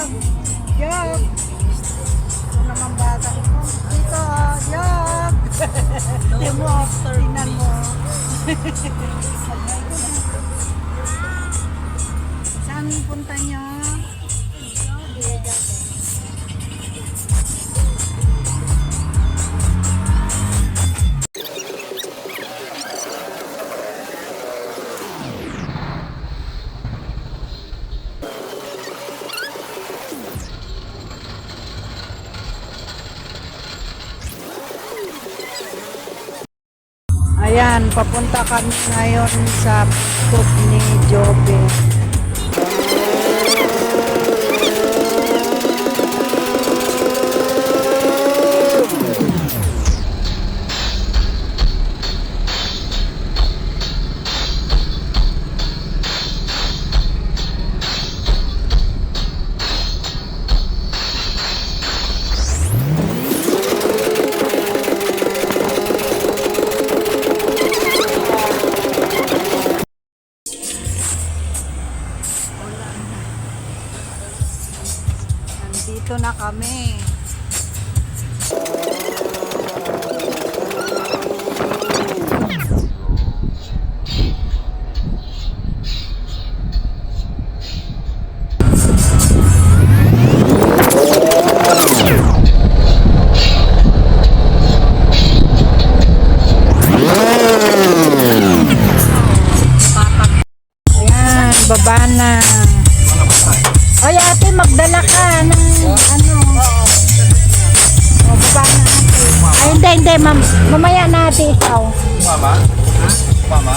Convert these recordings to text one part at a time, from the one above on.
Yog! Yog! Ito naman bata ko. Dito, yog! Tingnan mo, tingnan mo. Saan punta niyo? Ayan, papunta kami ngayon sa cook ni Jobe. Baba na. Ay, ate, magdala ka ng ano. Ay, hindi, hindi, ma'am. Mamaya na ate ikaw. Mama? Mama?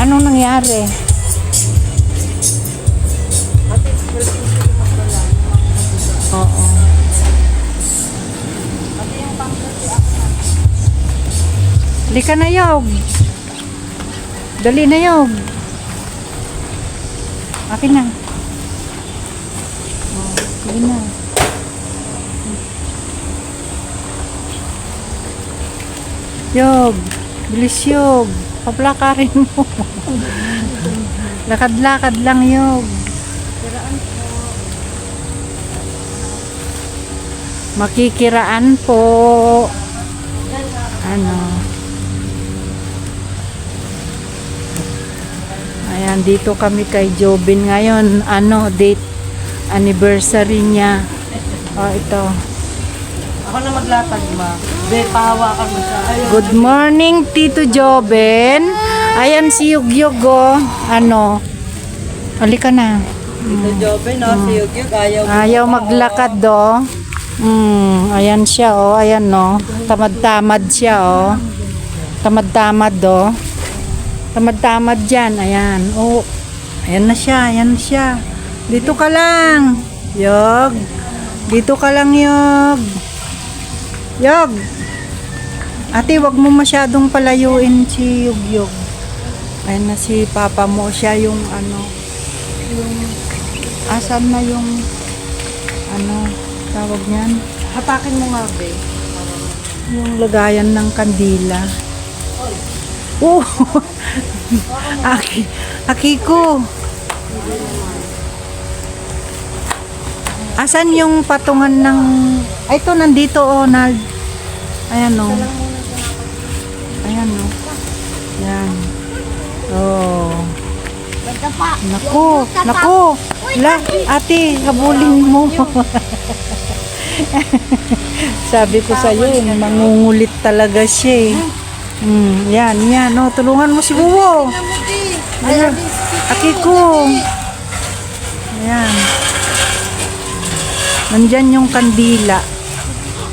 Anong nangyari? Oo. Dali ka na, Yog. Dali na, Yog. Akin na. Oh, sige na. Yog. Bilis, Yog. Paplakarin mo. Lakad-lakad lang, Yog. Makikiraan po. Ano? Ayan, dito kami kay Jobin ngayon. Ano, date anniversary niya. Oh, ito. Ako na maglatag ma. Be, pahawakan mo siya. Ayun. Good morning, Tito Joben. Ayan si Yugyug, oh. Ano? Halika na. Ito Jobe, no? Si Yugyug, ayaw. Ayaw maglakad, do. Hmm, ayan siya, oh. Ayan, no. Tamad-tamad siya, oh. Tamad-tamad, do. Tamad-tamad dyan. Ayan. Oh. Ayan na siya. Ayan na siya. Dito ka lang. Yog. Dito ka lang, Yog. Yog. Ate, wag mo masyadong palayuin si Yugyug. Ayan na si papa mo. Siya yung ano, yung, asan na yung, ano, tawag niyan? Hapakin mo nga, be. Yung lagayan ng kandila. Oh! Aki, aki ko. Asan yung patungan ng... Ay, ito, nandito, oh, Nald. Ayan, oh. Ayan, oh. Yan. Oh. Naku, naku. La, ate, habulin mo. Sabi ko sa iyo, mangungulit talaga siya eh. Hmm, yan, yan. Oh, tulungan mo si Buwo. Ayan. Aki ko. Ayan. Nandyan yung kandila.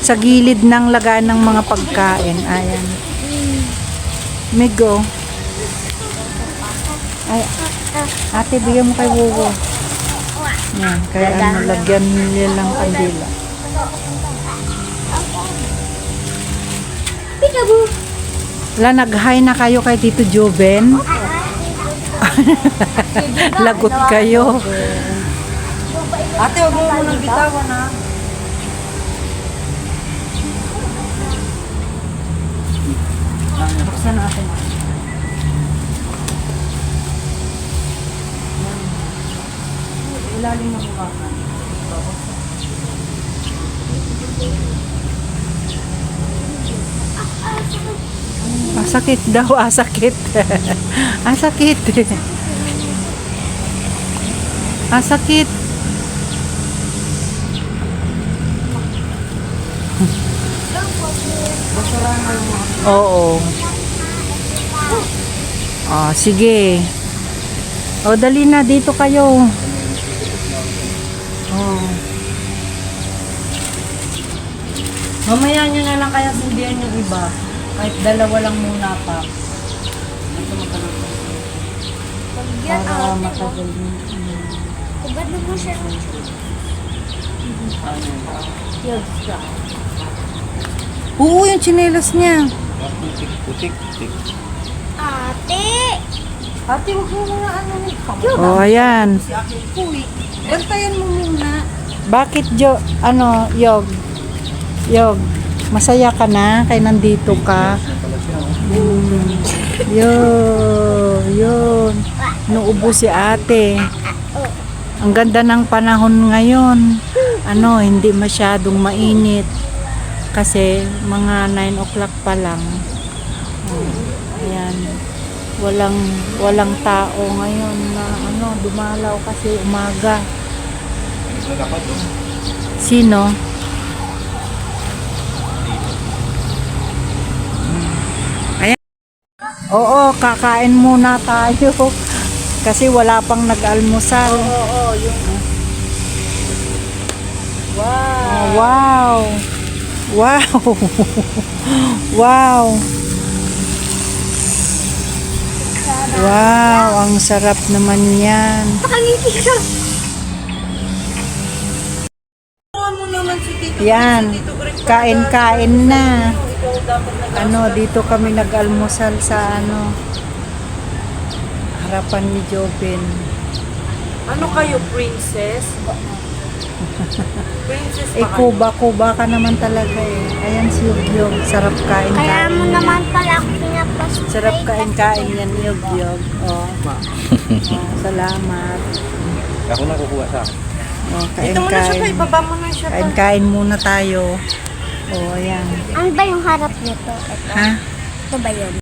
Sa gilid ng lagaan ng mga pagkain. Ayan. Migo. Ay, ate, bigyan mo kay Buwo. Yan, kaya ano, lagyan nila ng kandila. Wala, nag-hi na kayo kay Tito Joven. Lagot kayo. Ate, huwag mo munang bitawan, ha? Buksan natin. Ilalim ng bukakan. Ah, sakit daw, ah, sakit. ah, sakit. ah, sakit. Oo. Ah, sige. O, dali na, dito kayo. Oh. Mamaya nyo na lang kaya sundian yung iba. Kahit dalawa lang muna pa. Ito magkaroon. Yan Para ate. matagal yun. Na mo siya. Yes, ka. Oo, yung tsinelas niya. Putik, putik, putik. Ate! Ate, huwag mo mga ano ni Oh, ayan. Uy, bantayan mo muna. Bakit Jo, ano, Yog? Yog, masaya ka na kay nandito ka? Mm. Yun, yun. Nuubo si ate. Ang ganda ng panahon ngayon. Ano, hindi masyadong mainit. Kasi mga 9 o'clock pa lang. Oh, ayan. Walang walang tao ngayon na ano, dumalaw kasi umaga. Sino? Ayan. Oo, kakain muna tayo. Kasi wala pang nag-almusal. Oo, oo, yung... Wow! Oh, wow! Wow! wow! Wow, ang sarap naman yan. Nakangiti ka! Yan, kain-kain na. Ano, dito kami nag-almusal sa ano, harapan ni Jobin. Ano kayo, princess? Princess Eh, ba kayo? kuba-kuba ka naman talaga eh. Ayan si Yugyog, sarap Kaya kain-kain. mo naman pala ako pinapasok. Sarap kain-kain yan, Yugyog. Oh. oh, salamat. Ako na kukuha sa akin. Oh, Dito mo na siya ibaba mo na siya pa. Kain-kain muna tayo. Oh, ayan. Ano ba yung harap nito? Ito. Ha? Ito ba yun?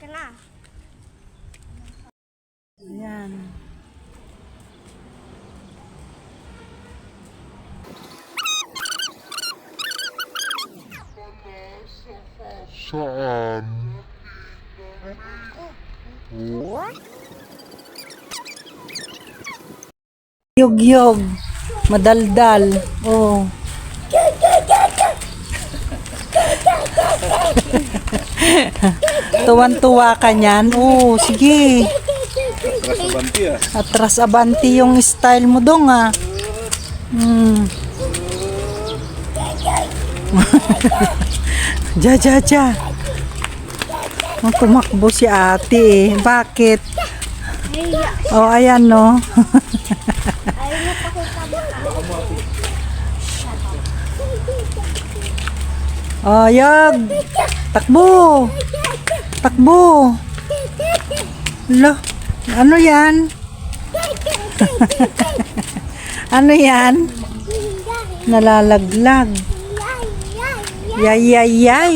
Ka na. Ayan. Yog-yog. Madaldal. Oh. Tuwan-tuwa ka niyan. Oh, sige. Atras sa banti ah. Atras abanti yung style mo dong ah. Hmm. ja, ja, ja. Oh, tumakbo si ate eh. Bakit? Oh, ayan no. Oh, yag. Takbo. Takbo. Lo. Ano yan? ano yan? Nalalaglag. Yay, yay. Yay,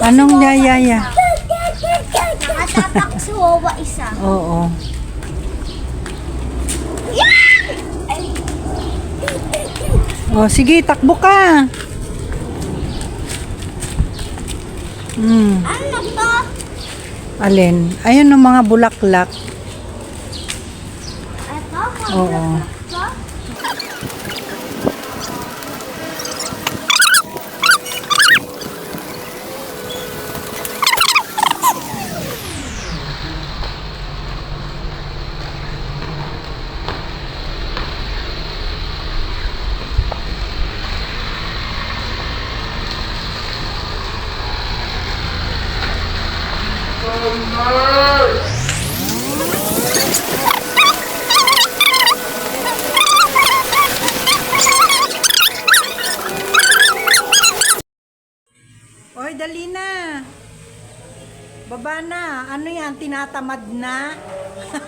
Anong yay, yay, yay? Nakatapak si Wawa isa. Oo. Oh, sige, takbo ka. Hmm, Ano to? alin? Ayun ang mga bulaklak. Ito? Oo. Ito? Ano yan? Tinatamad na?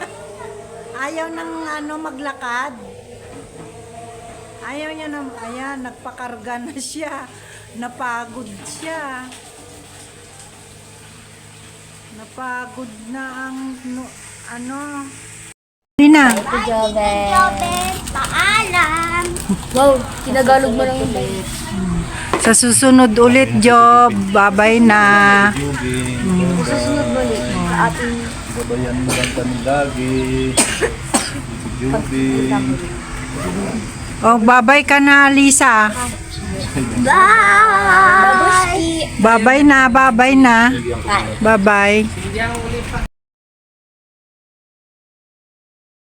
Ayaw ng ano maglakad? Ayaw niya na, ayan, nagpakarga na siya. Napagod siya. Napagod na ang, no, ano. Dali na. Joben. Joben. Paalam. Wow, tinagalog mo lang yung Sa susunod ulit, Job. Babay na. Juging. Susunod mo ulit. Ating Babayan mo lang kami lagi. Juging. Oh, babay ka na, Lisa. Bye. Babay na, babay na. Babay.